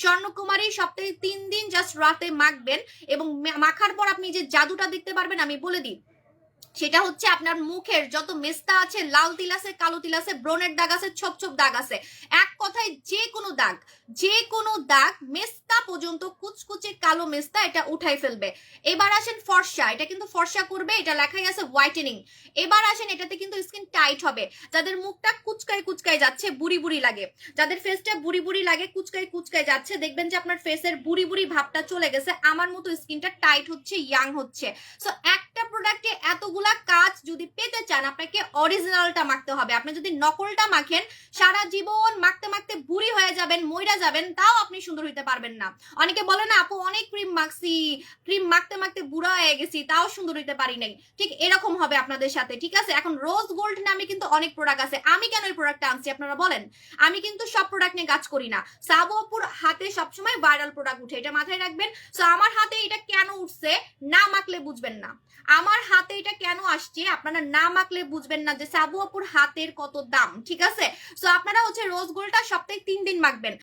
স্বর্ণকুমারী সপ্তাহে তিন দিন জাস্ট রাতে মাখবেন এবং মাখার পর আপনি যে জাদুটা দেখতে পারবেন, আমি বলে দিই। সেটা হচ্ছে আপনার মুখের যত মেস্তা আছে, লাল তিল আছে, কালো তিল আছে ব্রনের দাগ আছে, ছোপ ছোপ দাগ আছে। এক কথায় যে কোনো দাগ, যে কোনো দাগ মেস্তা পর্যন্ত কুচকুচে কালো মেস্তা এটা উঠাই ফেলবে। এবার আসেন ফর্সা, এটা কিন্তু ফর্সা করবে, এটা লেখাই আছে হোয়াইটেনিং এবার আসেন এটাতে কিন্তু স্কিন টাইট হবে। যাদের মুখটা কুচকায় কুচকায় যাচ্ছে, বুড়ি বুড়ি লাগে। যাদের ফেসটা বুড়ি বুড়ি লাগে, কুচকায় কুচকায় যাচ্ছে, দেখবেন যে আপনার ফেসের বুড়ি বুড়ি ভাবটা চলে গেছে, আমার মতো স্কিনটা টাইট হচ্ছে ইয়াং হচ্ছে। সো একটা প্রোডাক্টে এতগুলা কাজ যদি পেতে চান, আপনাকে অরিজিনালটা মাখতে হবে। আপনি যদি নকলটা মাখেন, সারা জীবন মাখতে মাখতে বুড়ি হয়ে যাবেন, মইরা যাবেন, তাও আপনি সুন্দর হইতে পারবেন না। অনেকে বলে না, আপু, অনেক ক্রিম মাখছি ক্রিম মাখতে মাখতে বুড়া হয়ে গেছি, তাও সুন্দর হইতে পারি নাই। ঠিক এরকম হবে আপনাদের সাথে, ঠিক আছে? এখন রোজ গোল্ড নামে কিন্তু অনেক প্রোডাক্ট আছে। আমি কেন এই প্রোডাক্টটা আনছি, আপনারা বলেন? আমি কিন্তু সব প্রোডাক্ট নিয়ে কাজ করি না। সাবু আপুর হাতে সবসময় ভাইরাল প্রোডাক্ট উঠে, এটা মাথায় রাখবেন। সো আমার হাতে এটা কেন উঠছে, না মাখলে বুঝবেন না। আমার হাতে এটা কেন আসছে? আপনারা না মাখলে বুঝবেন না যে সাবু আপুর হাতের কত দাম, ঠিক আছে? তো আপনারা হচ্ছে রোজ গোল্ডটা সপ্তাহে তিন দিন মাখবেন।